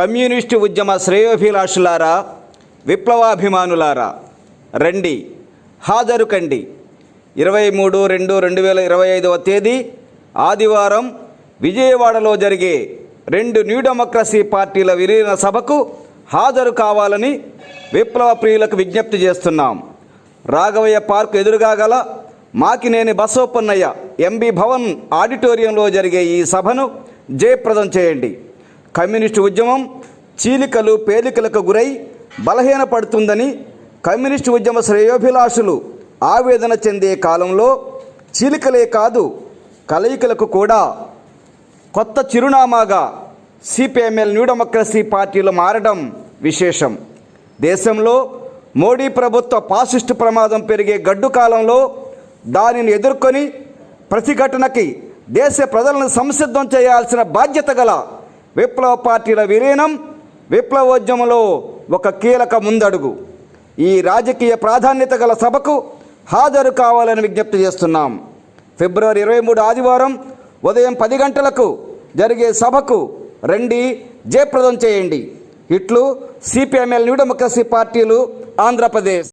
Communist ఉద్యమ శ్రేయోభిలాషులారా విప్లవాభిమానులారా రండి హాజరు కండి. ఇరవై మూడు రెండు రెండు వేల ఇరవై ఐదవ తేదీ ఆదివారం విజయవాడలో జరిగే రెండు న్యూ డెమోక్రసీ పార్టీల విలీన సభకు హాజరు కావాలని విప్లవ ప్రియులకు విజ్ఞప్తి చేస్తున్నాం. రాఘవయ్య పార్క్ ఎదురుగా గల మాకినేని బసోపన్నయ్య ఎంబీ భవన్ ఆడిటోరియంలో జరిగే ఈ సభను జయప్రదం చేయండి. కమ్యూనిస్టు ఉద్యమం చీలికలు పేలికలకు గురై బలహీనపడుతుందని కమ్యూనిస్టు ఉద్యమ శ్రేయోభిలాషులు ఆవేదన చెందే కాలంలో చీలికలే కాదు కలయికలకు కూడా కొత్త చిరునామాగా సిపిఎంఎల్ న్యూ డెమోక్రసీ పార్టీలు మారడం విశేషం. దేశంలో మోడీ ప్రభుత్వ పాసిస్టు ప్రమాదం పెరిగే గడ్డు కాలంలో దానిని ఎదుర్కొని ప్రతిఘటనకి దేశ ప్రజలను సంసిద్ధం చేయాల్సిన బాధ్యత గల విప్లవ పార్టీల విలీనం విప్లవోద్యమంలో ఒక కీలక ముందడుగు. ఈ రాజకీయ ప్రాధాన్యత గల సభకు హాజరు కావాలని విజ్ఞప్తి చేస్తున్నాం. ఫిబ్రవరి ఇరవై మూడు ఆదివారం ఉదయం పది గంటలకు జరిగే సభకు రండి జయప్రదం చేయండి. ఇట్లు సిపిఎంఎల్ న్యూ డెమోక్రసీ పార్టీలు ఆంధ్రప్రదేశ్.